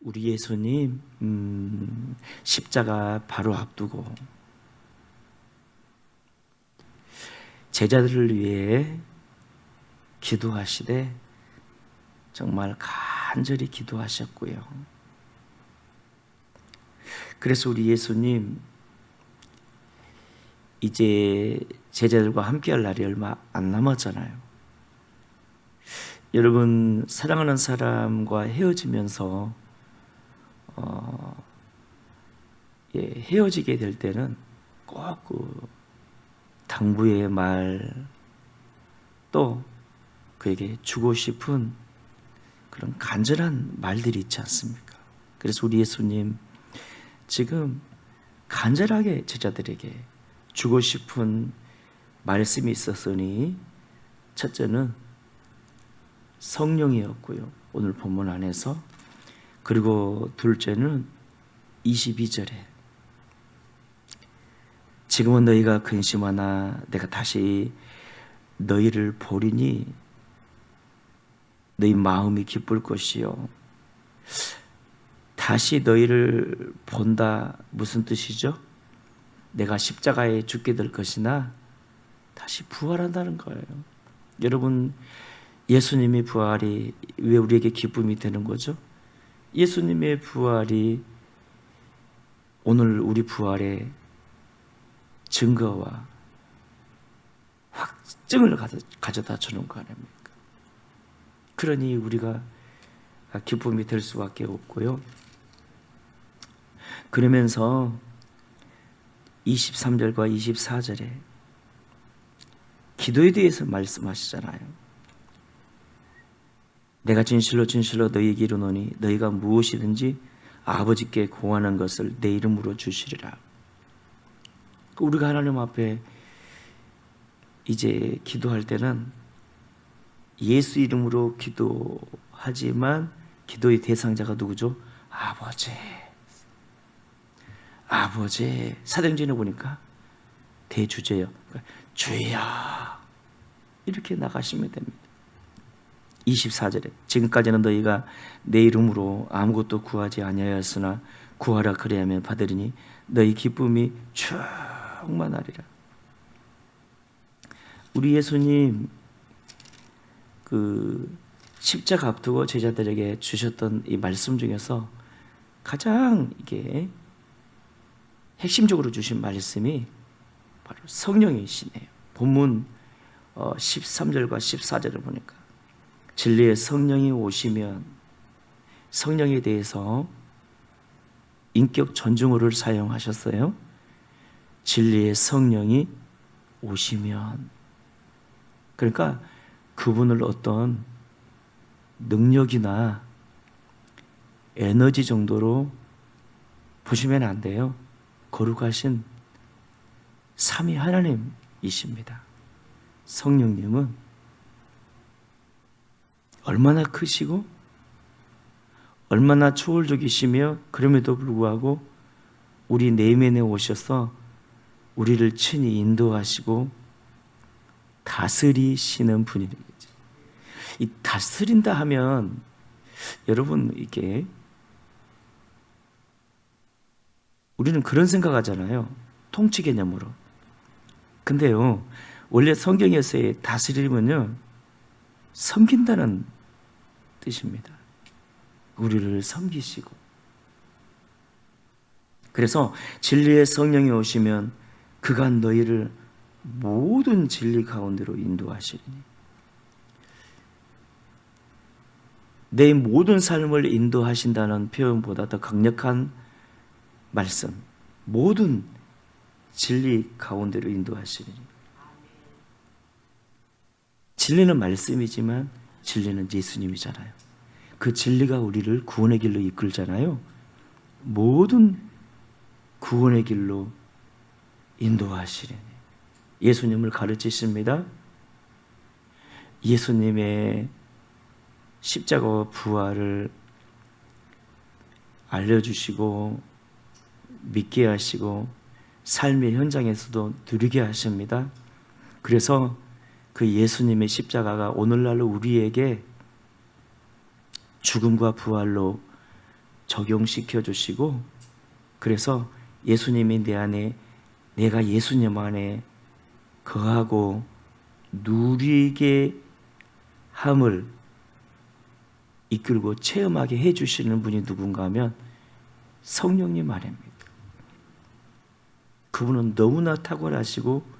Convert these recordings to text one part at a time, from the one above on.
우리 예수님 음, 십자가 바로 앞두고 제자들을 위해 기도하시되 정말 간절히 기도하셨고요. 그래서 우리 예수님 이제 제자들과 함께할 날이 얼마 안 남았잖아요. 여러분 사랑하는 사람과 헤어지면서 어, 예, 헤어지게 될 때는 꼭 그 당부의 말 또 그에게 주고 싶은 그런 간절한 말들이 있지 않습니까? 그래서 우리 예수님 지금 간절하게 제자들에게 주고 싶은 말씀이 있었으니 첫째는 성령이었고요. 오늘 본문 안에서 그리고 둘째는 22절에 지금은 너희가 근심하나 내가 다시 너희를 보리니 너희 마음이 기쁠 것이요 다시 너희를 본다 무슨 뜻이죠? 내가 십자가에 죽게 될 것이나 다시 부활한다는 거예요. 여러분 예수님의 부활이 왜 우리에게 기쁨이 되는 거죠? 예수님의 부활이 오늘 우리 부활의 증거와 확증을 가져다 주는 거 아닙니까? 그러니 우리가 기쁨이 될 수밖에 없고요. 그러면서 23절과 24절에 기도에 대해서 말씀하시잖아요. 내가 진실로 진실로 너희에게 이르노니 너희가 무엇이든지 아버지께 공하는 것을 내 이름으로 주시리라. 우리가 하나님 앞에 이제 기도할 때는 예수 이름으로 기도하지만 기도의 대상자가 누구죠? 아버지. 아버지. 사도행전에 보니까 대주제요. 주여. 이렇게 나가시면 됩니다. 24절에 지금까지는 너희가 내 이름으로 아무것도 구하지 아니하였으나 구하라 그래야면 받으리니 너희 기쁨이 충만하리라. 우리 예수님 그 십자가 앞두고 제자들에게 주셨던 이 말씀 중에서 가장 이게 핵심적으로 주신 말씀이 바로 성령이시네요. 본문 13절과 어, 14절을 보니까 진리의 성령이 오시면 성령에 대해서 인격 존중어를 사용하셨어요. 진리의 성령이 오시면 그러니까 그분을 어떤 능력이나 에너지 정도로 보시면 안 돼요. 거룩하신 삼위 하나님이십니다. 성령님은 얼마나 크시고 얼마나 초월적이시며 그럼에도 불구하고 우리 내면에 오셔서 우리를 친히 인도하시고 다스리시는 거죠. 이 다스린다 하면 여러분 이게 우리는 그런 생각하잖아요. 통치 개념으로. 근데요, 원래 성경에서의 다스림은요, 섬긴다는 뜻입니다. 우리를 섬기시고. 그래서 진리의 성령이 오시면 그간 너희를 모든 진리 가운데로 인도하시리니. 내 모든 삶을 인도하신다는 표현보다 더 강력한 말씀. 모든 진리 가운데로 인도하시리니. 진리는 말씀이지만 진리는 예수님이잖아요. 그 진리가 우리를 구원의 길로 이끌잖아요. 모든 구원의 길로 인도하시리니. 예수님을 가르치십니다. 예수님의 십자가와 부활을 알려주시고 믿게 하시고 삶의 현장에서도 누리게 하십니다. 그래서 그 예수님의 십자가가 오늘날로 우리에게 죽음과 부활로 적용시켜 주시고 그래서 예수님이 내 안에 내가 예수님 안에 거하고 누리게 함을 이끌고 체험하게 해 주시는 분이 누군가 하면 성령님 안입니다. 그분은 너무나 탁월하시고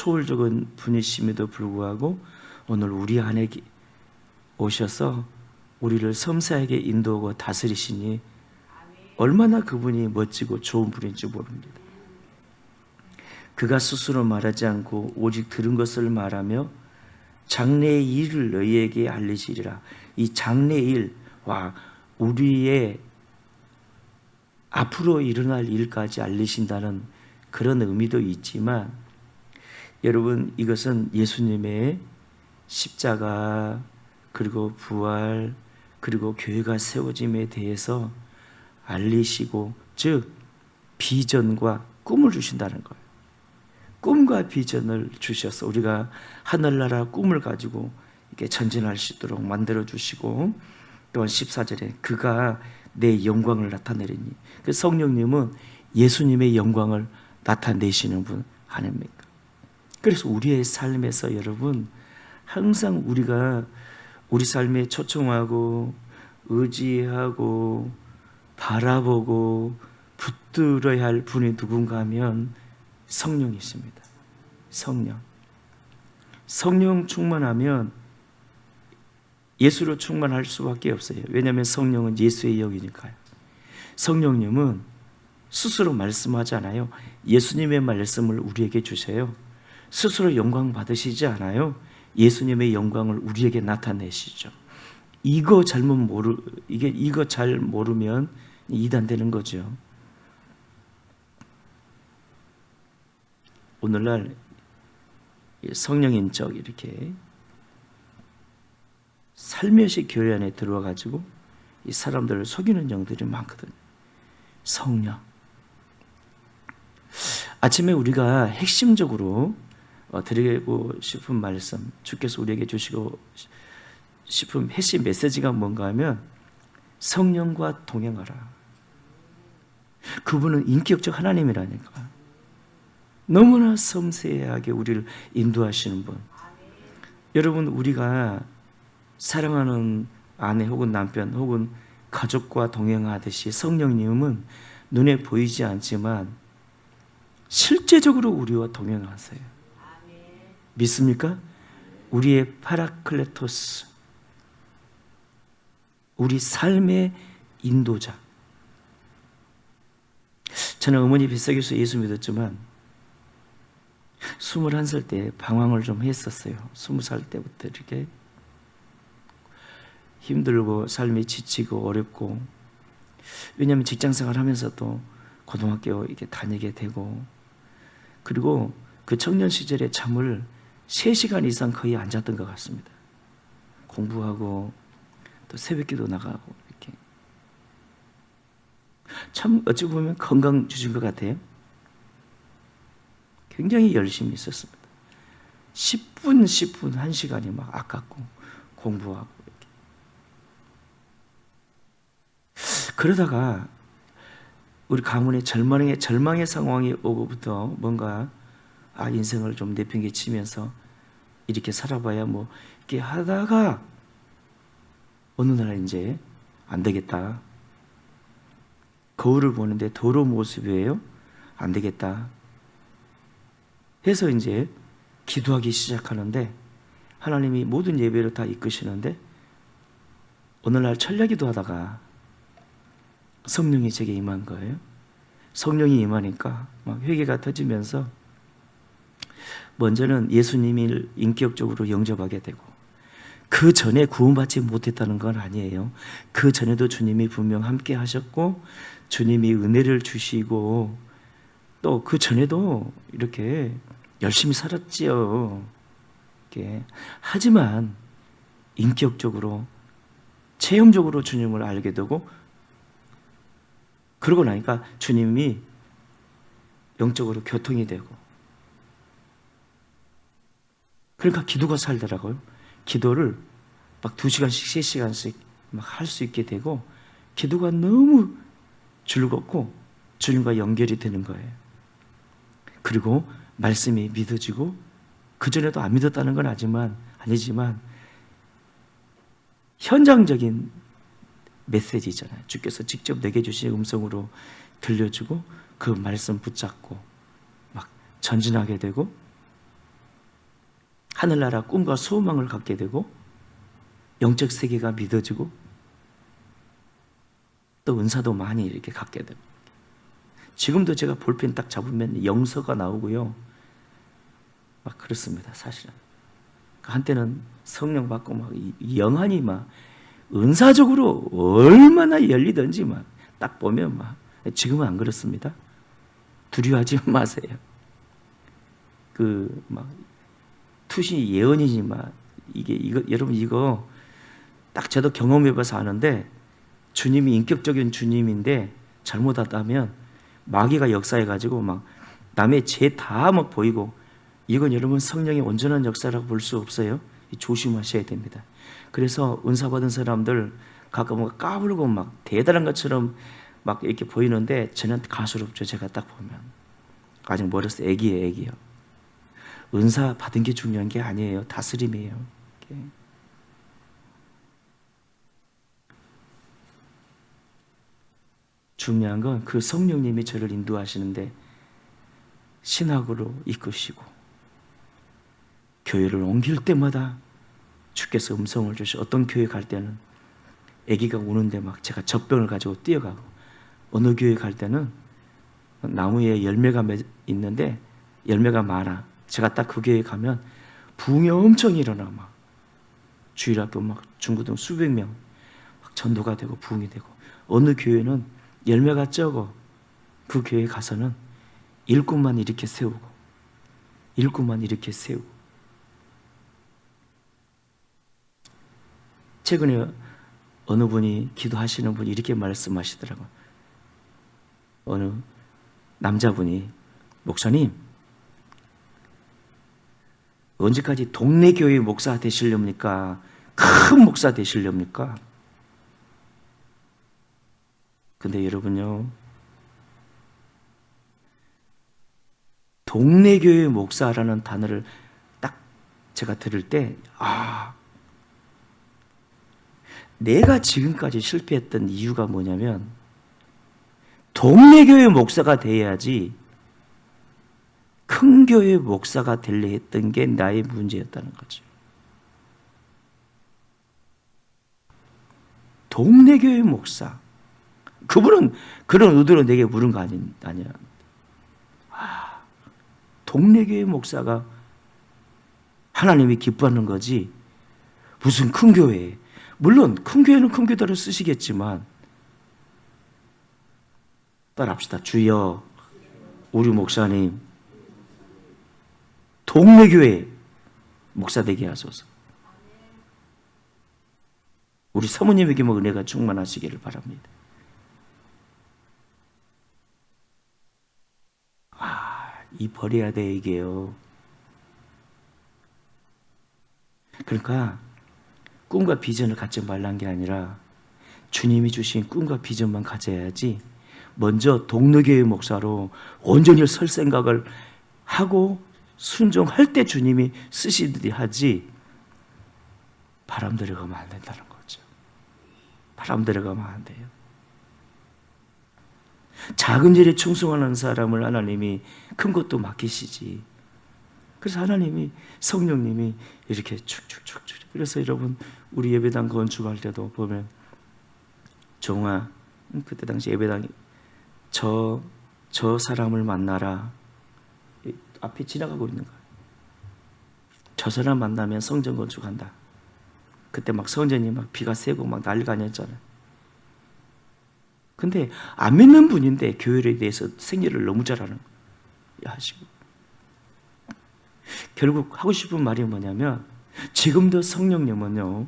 초월적인 분이심에도 불구하고 오늘 우리 안에 기- 오셔서 우리를 섬세하게 인도하고 다스리시니 얼마나 그분이 멋지고 좋은 분인지 모릅니다. 그가 스스로 말하지 않고 오직 들은 것을 말하며 장래의 일을 너희에게 알리시리라. 이 장래의 일와 우리의 앞으로 일어날 일까지 알리신다는 그런 의미도 있지만 여러분 이것은 예수님의 십자가 그리고 부활 그리고 교회가 세워짐에 대해서 알리시고 즉 비전과 꿈을 주신다는 거예요. 꿈과 비전을 주셔서 우리가 하늘나라 꿈을 가지고 이렇게 전진할 수 있도록 만들어 주시고 또한 14절에 그가 내 영광을 나타내리니 그 성령님은 예수님의 영광을 나타내시는 분 아닙니까? 그래서 우리의 삶에서 여러분 항상 우리가 우리 삶에 초청하고 의지하고 바라보고 붙들어야 할 분이 누군가 하면 성령이십니다. 성령. 성령 충만하면 예수로 충만할 수밖에 없어요. 왜냐하면 성령은 예수의 영이니까요. 성령님은 스스로 말씀하잖아요. 예수님의 말씀을 우리에게 주세요. 스스로 영광 받으시지 않아요. 예수님의 영광을 우리에게 나타내시죠. 이거 잘못 모르 이게 이거 잘 모르면 이단되는 거죠. 오늘날 성령 인 적 이렇게 살며시 교회 안에 들어와 가지고 이 사람들을 속이는 영들이 많거든요. 성령. 아침에 우리가 핵심적으로 어, 드리고 싶은 말씀, 주께서 우리에게 주시고 싶은 핵심 메시지가 뭔가 하면 성령과 동행하라. 그분은 인격적 하나님이라니까. 너무나 섬세하게 우리를 인도하시는 분. 여러분, 우리가 사랑하는 아내 혹은 남편 혹은 가족과 동행하듯이 성령님은 눈에 보이지 않지만 실제적으로 우리와 동행하세요. 믿습니까? 우리의 파라클레토스, 우리 삶의 인도자. 저는 어머니 뱃속에서 예수 믿었지만 21살 때 방황을 좀 했었어요. 20살 때부터 이렇게 힘들고 삶이 지치고 어렵고 왜냐하면 직장 생활 하면서도 고등학교 이렇게 다니게 되고 그리고 그 청년 시절에 잠을 3시간 이상 거의 안 잤던 것 같습니다. 공부하고 또 새벽기도 나가고 이렇게 참 어찌 보면 건강 주신 것 같아요. 굉장히 열심히 있었습니다. 10분, 10분, 1시간이 막 아깝고 공부하고 이렇게. 그러다가 우리 가문의 절망의 절망의 상황이 오고부터 뭔가 아 인생을 좀 내팽개치면서 이렇게 살아봐야 뭐 이렇게 하다가 어느 날 이제 안 되겠다. 거울을 보는데 더러운 모습이에요. 안 되겠다. 해서 이제 기도하기 시작하는데 하나님이 모든 예배를 다 이끄시는데 어느 날 철야기도 하다가 성령이 제게 임한 거예요. 성령이 임하니까 막 회개가 터지면서 먼저는 예수님을 인격적으로 영접하게 되고 그 전에 구원받지 못했다는 건 아니에요. 그 전에도 주님이 분명 함께 하셨고 주님이 은혜를 주시고 또 그 전에도 이렇게 열심히 살았지요. 이렇게 하지만 인격적으로 체험적으로 주님을 알게 되고 그러고 나니까 주님이 영적으로 교통이 되고 그러니까 기도가 살더라고요. 기도를 막두 시간씩 세 시간씩 막 할 수 있게 되고 기도가 너무 즐겁고 주님과 연결이 되는 거예요. 그리고 말씀이 믿어지고 그 전에도 안 믿었다는 건 아니지만 아니지만 현장적인 메시지잖아요. 주께서 직접 내게 주신 음성으로 들려주고 그 말씀 붙잡고 막 전진하게 되고 하늘나라 꿈과 소망을 갖게 되고 영적 세계가 믿어지고 또 은사도 많이 이렇게 갖게 되고 지금도 제가 볼펜 딱 잡으면 영서가 나오고요. 막 그렇습니다, 사실은. 한때는 성령 받고 막 영안이 막 은사적으로 얼마나 열리든지 막 딱 보면 막 지금은 안 그렇습니다. 두려워하지 마세요. 그 막 투시 예언이지만 이게 이거 여러분 이거 딱 저도 경험해봐서 아는데 주님이 인격적인 주님인데 잘못하다면 마귀가 역사해가지고 막 남의 죄 다 막 보이고 이건 여러분 성령의 온전한 역사라고 볼 수 없어요. 조심하셔야 됩니다. 그래서 은사 받은 사람들 가끔 뭐 까불고 막 대단한 것처럼 막 이렇게 보이는데 저는 가수롭죠. 제가 딱 보면 아직 멀었어. 애기예요, 애기요. 은사 받은 게 중요한 게 아니에요. 다스림이에요. 중요한 건 그 성령님이 저를 인도하시는데 신학으로 이끄시고 교회를 옮길 때마다 주께서 음성을 주시 어떤 교회 갈 때는 아기가 우는데 막 제가 젖병을 가지고 뛰어가고 어느 교회 갈 때는 나무에 열매가 있는데 열매가 많아 제가 딱 그 교회 가면 부흥이 엄청 일어나. 막 주일 학교 막 중고등 수백 명 막 전도가 되고 부흥이 되고. 어느 교회는 열매가 적어. 그 교회 가서는 일꾼만 이렇게 세우고 일꾼만 이렇게 세우고. 최근에 어느 분이 기도하시는 분이 이렇게 말씀하시더라고요. 어느 남자분이 목사님 언제까지 동네 교회 목사 되시렵니까? 큰 목사 되시렵니까? 근데 여러분요, 동네 교회 목사라는 단어를 딱 제가 들을 때, 아, 내가 지금까지 실패했던 이유가 뭐냐면, 동네 교회 목사가 돼야지 큰 교회 목사가 되려 했던 게 나의 문제였다는 거죠. 동네 교회 목사. 그분은 그런 의도로 내게 물은 거 아니, 아니야. 아, 동네 교회 목사가 하나님이 기뻐하는 거지. 무슨 큰 교회. 물론 큰 교회는 큰 교회대로 쓰시겠지만 따라합시다. 주여 우리 목사님 동네 교회 목사 되게 하소서. 우리 사모님에게 뭐 은혜가 충만하시기를 바랍니다. 이 버려야 돼 이게요. 그러니까 꿈과 비전을 갖지 말란 게 아니라 주님이 주신 꿈과 비전만 가져야지 먼저 동료교회 목사로 온전히 설 생각을 하고 순종할 때 주님이 쓰시듯이 하지 바람 들어가면 안 된다는 거죠. 바람 들어가면 안 돼요. 작은 일에 충성하는 사람을 하나님이 큰 것도 맡기시지. 그래서 하나님이 성령님이 이렇게 축축축축. 그래서 여러분 우리 예배당 건축할 때도 보면 종아 그때 당시 예배당이 저 저 사람을 만나라 앞에 지나가고 있는 거예요. 저 사람 만나면 성전 건축한다. 그때 막 성전이 막 비가 세고 막 난리가 아니었잖아요. 근데 안 믿는 분인데 교회에 대해서 생일을 너무 잘하는 하시고 결국 하고 싶은 말이 뭐냐면 지금도 성령님은요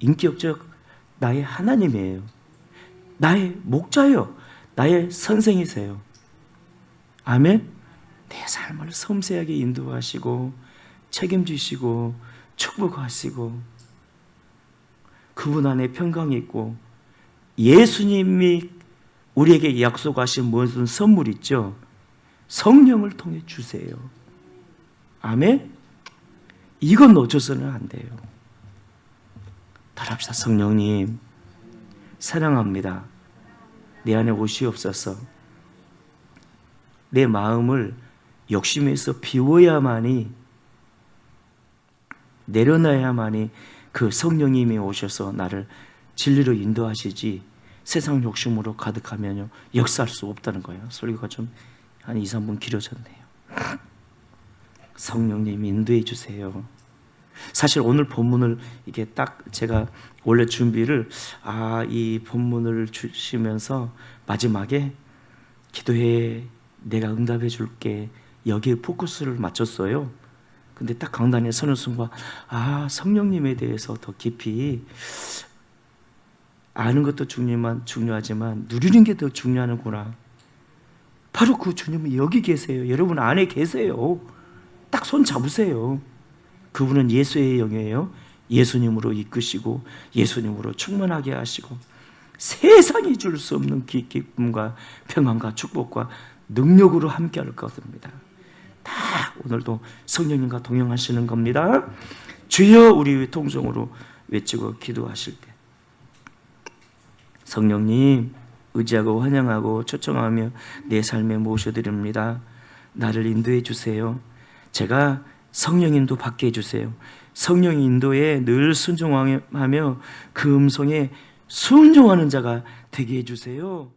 인격적 나의 하나님이에요. 나의 목자요. 나의 선생이세요. 아멘. 내 삶을 섬세하게 인도하시고 책임지시고 축복하시고 그분 안에 평강이 있고 예수님이 우리에게 약속하신 무슨 선물 있죠? 성령을 통해 주세요. 아멘? 이건 놓쳐서는 안 돼요. 따라합시다. 성령님, 사랑합니다. 내 안에 오시옵소서. 내 마음을 욕심에서 비워야만이 내려놔야만이 그 성령님이 오셔서 나를 진리로 인도하시지 세상 욕심으로 가득하면요 역사할 수 없다는 거예요. 설교가 좀 한 2, 3분 길어졌네요. 성령님 인도해 주세요. 사실 오늘 본문을 이게 딱 제가 원래 준비를 아 이 본문을 주시면서 마지막에 기도해 내가 응답해 줄게 여기에 포커스를 맞췄어요. 근데 딱 강단에 서는 순간 아 성령님에 대해서 더 깊이 아는 것도 중요만 중요하지만 누리는 게 더 중요하는구나. 바로 그 주님은 여기 계세요. 여러분 안에 계세요. 딱 손 잡으세요. 그분은 예수의 영이에요. 예수님으로 이끄시고 예수님으로 충만하게 하시고 세상이 줄 수 없는 기- 기쁨과 평안과 축복과 능력으로 함께할 것입니다. 다 오늘도 성령님과 동행하시는 겁니다. 주여 우리 통성으로 외치고 기도하실 때 성령님 의지하고 환영하고 초청하며 내 삶에 모셔드립니다. 나를 인도해 주세요. 제가 성령 인도 받게 해주세요. 성령 인도에 늘 순종하며 그 음성에 순종하는 자가 되게 해주세요.